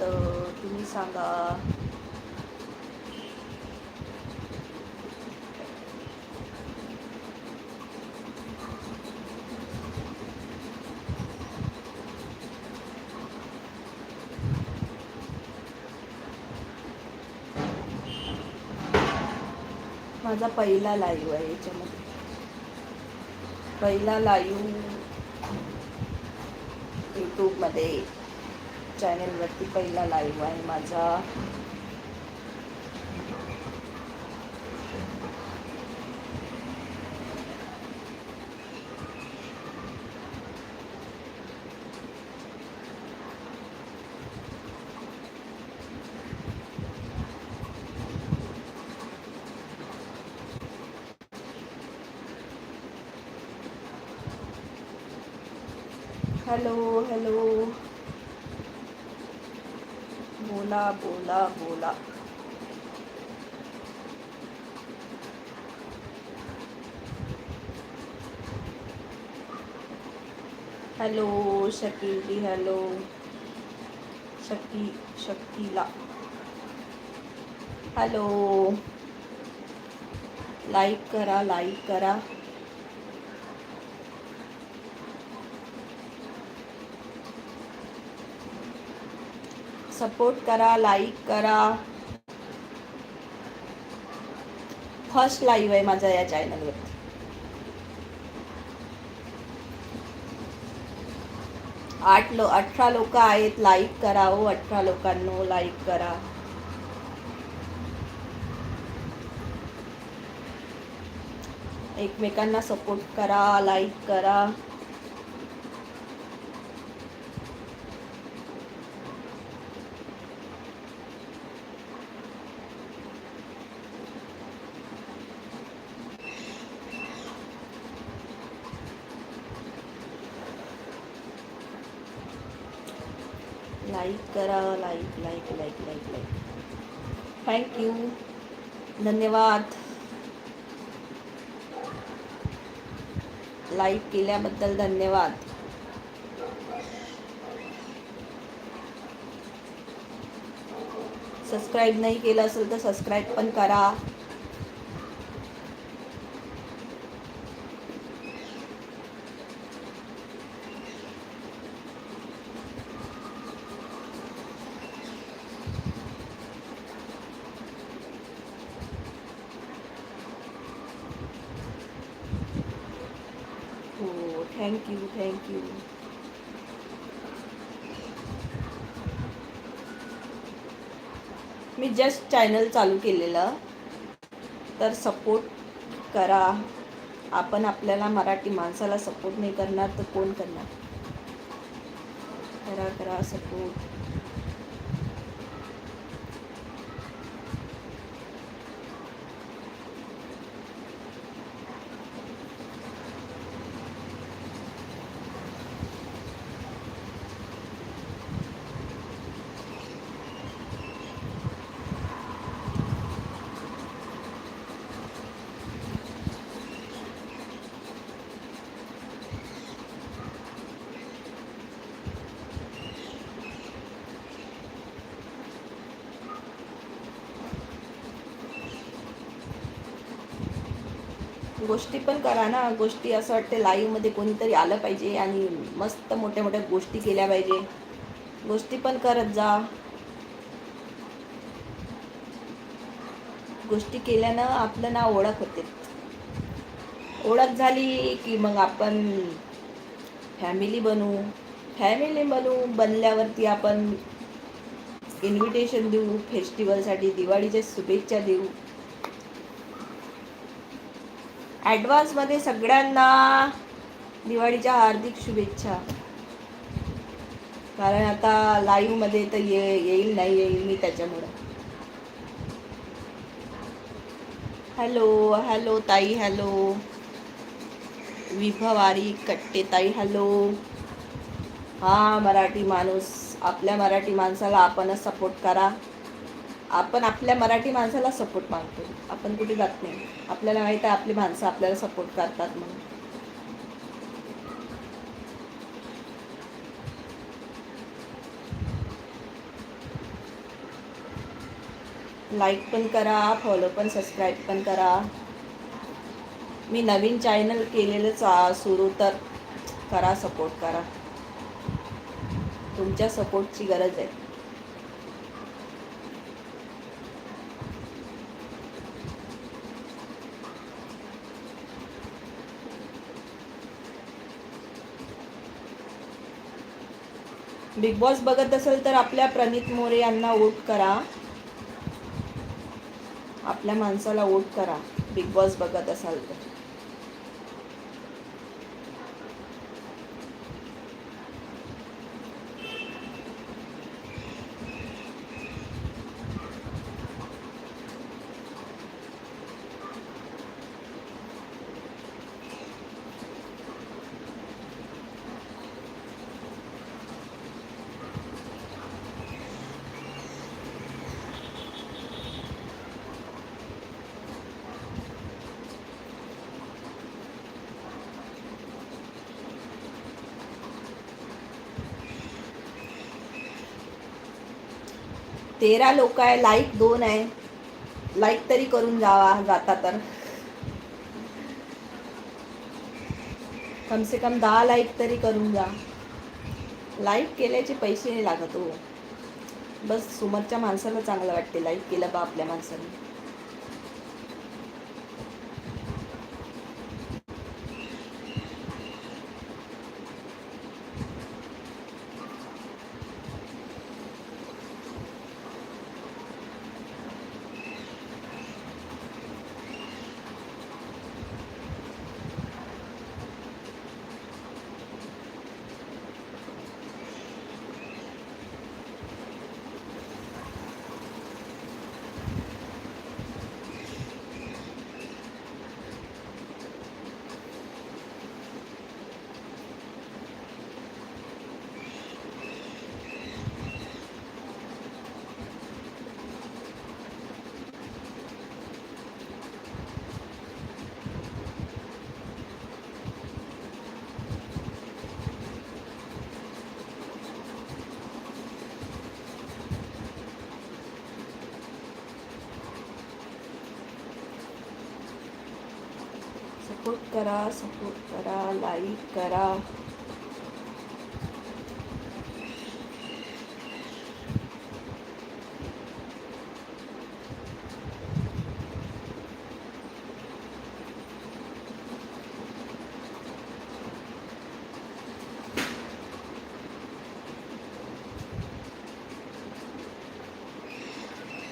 तर तुम्ही सांगा माझा पहिला लाईव्ह आहे याच्यामध्ये. पहिला लाईव्ह यूट्यूबमध्ये चॅनेलवरती पहिला लाईव्ह आहे माझा. हॅलो हॅलो बोला बोला बोला. हॅलो जी हॅलो. शकी शकीला हॅलो. लाईक करा लाईक करा. सपोर्ट करा लाईक करा. फर्स्ट लाईव्ह आहे माझा या चॅनलवर आठ लो अठरा लोक आहेत लाईक करा हो अठरा लोकांनो लाईक करा. एकमेकांना सपोर्ट करा लाईक करा. लाईक करा like like like like like thank you धन्यवाद। लाईक केल्याबद्दल धन्यवाद। सबस्क्राईब नाही केलं असेल तर सबस्क्राईब पण करा. थँक्यू थँक्यू मी जस्ट चॅनल चालू केलेलं. तर सपोर्ट करा. आपण आपल्याला मराठी माणसाला सपोर्ट नाही करणार तर कोण करणार? करा करा सपोर्ट गोष्टी पण करा ना. गोष्टी असं वाटते लाईव्हमध्ये कोणीतरी आलं पाहिजे आणि मस्त मोठ्या मोठ्या गोष्टी केल्या पाहिजे. गोष्टी पण करत जा. गोष्टी केल्यानं आपलं नाव ओळख होते. ओळख झाली की मग आपण फॅमिली बनू. फॅमिली बनू बनल्यावरती आपण इन्व्हिटेशन देऊ फेस्टिवलसाठी दिवाळीच्या शुभेच्छा देऊ. ॲडव्हान्समध्ये सगळ्यांना दिवाळीच्या हार्दिक शुभेच्छा. कारण आता लाईव्हमध्ये तर ये येईल नाही येईल मी त्याच्यामुळं. हॅलो हॅलो ताई हॅलो. विभवारी कट्टे ताई हॅलो. हा मराठी माणूस आपल्या मराठी माणसाला आपणच सपोर्ट करा. आपण आपल्या मराठी माणसाला सपोर्ट मागतो. आपण कुठे जात नाही. आपल्याला माहीत आहे आपली माणसं आपल्याला सपोर्ट करतात म्हणून. लाईक पण करा फॉलो पण सबस्क्राईब पण करा. मी नवीन चॅनल केलेलं सुरू तर करा सपोर्ट करा. तुमच्या सपोर्टची गरज आहे. बिग बॉस बघत असेल तर आपल्या प्रणित मोरे यांना वोट करा. आपल्या माणसाला वोट करा. बिग बॉस बघत असाल तर. तेरा लोक आहे लाईक दोन आहे. लाईक तरी करून जावा जाता तर. कम से कम दहा लाईक तरी करून जा. लाईक केल्याचे पैसे नाही लागत हो. बस समोरच्या माणसाला चांगलं वाटते लाईक केलं बा आपल्या माणसाने. सपोर्ट करा सपोर्ट करा लाईक करा.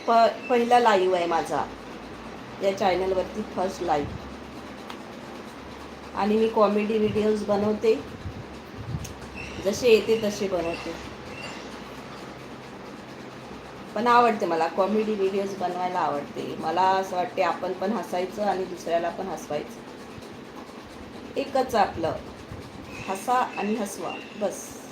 प पहिला लाईव्ह आहे माझा. या चॅनलवरती फर्स्ट लाईव्ह आणि मी कॉमेडी व्हिडिओज बनवते. जसे येते तसे बनवते. पण आवडते मला. कॉमेडी व्हिडिओज बनवायला आवडते. मला असं वाटते आपण पण हसायचं आणि दुसऱ्याला पण हसवायचं. एकच आपलं. हसा आणि हसवा. बस.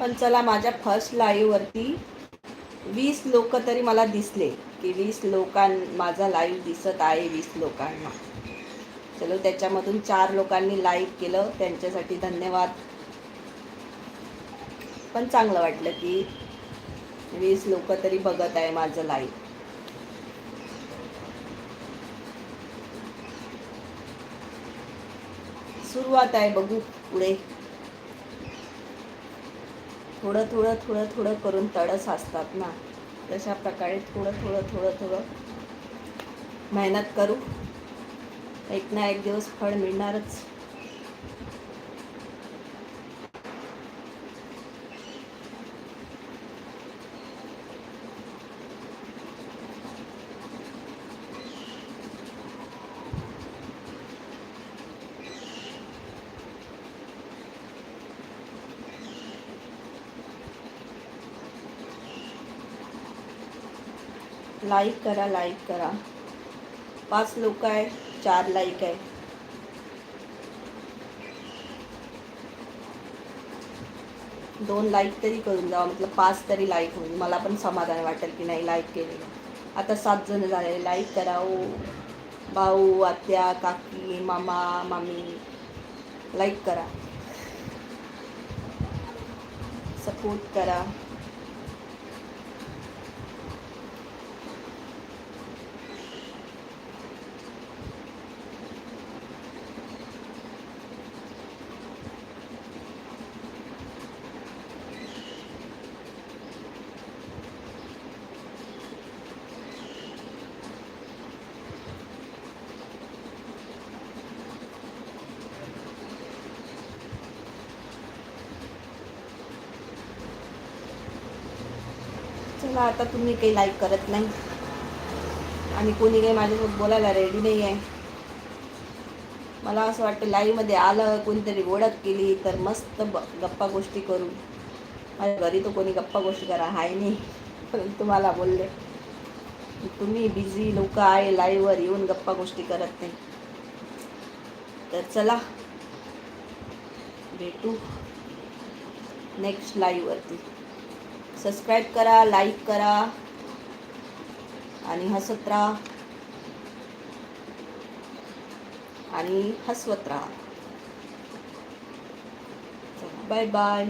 पण चला माझ्या फर्स्ट लाईव्हवरती वीस लोक तरी मला दिसले की वीस लोकां माझा लाईव्ह दिसत आहे वीस लोकांना. चलो त्याच्यामधून चार लोकांनी लाईक केलं. त्यांच्यासाठी धन्यवाद. पण चांगलं वाटलं की वीस लोक तरी बघत आहे माझं लाईव्ह सुरुवात आहे बघू पुढे. थोडं थोडं थोडं थोडं करून तडस असतात ना. तशा प्रकारे थोडं थोडं थोडं थोडं मेहनत करू. एक ना एक दिवस फळ मिळणारच. लाईक करा लाईक करा. पाच लोक आहे चार लाईक आहे. दोन लाईक तरी करून जावा मतलब पाच तरी लाईक होईल. मला पण समाधान वाटेल की नाही लाईक केलेलं. आता सात जण झाले लाईक करा ओ भाऊ आत्या काकी मामा मामी लाईक करा. सपोर्ट करा. चला आता तुम्ही काही लाईक करत नाही. आणि कोणी काही माझ्यासोबत बोलायला रेडी नाही आहे मला असं वाटतं लाईव्हमध्ये आलं कोणीतरी ओळख केली तर मस्त ब गप्पा गोष्टी करू. माझ्या घरी तर कोणी गप्पा गोष्टी करा हाय नाही परंतु तुम्हाला बोलले. तुम्ही बिझी लोक आहे लाईव्हवर येऊन गप्पा गोष्टी करत नाही. तर चला. भेटू. नेक्स्ट लाईव्हवरती सबस्क्राईब करा लाईक करा आणि हसत राहा. आणि हसवत राहा. Bye bye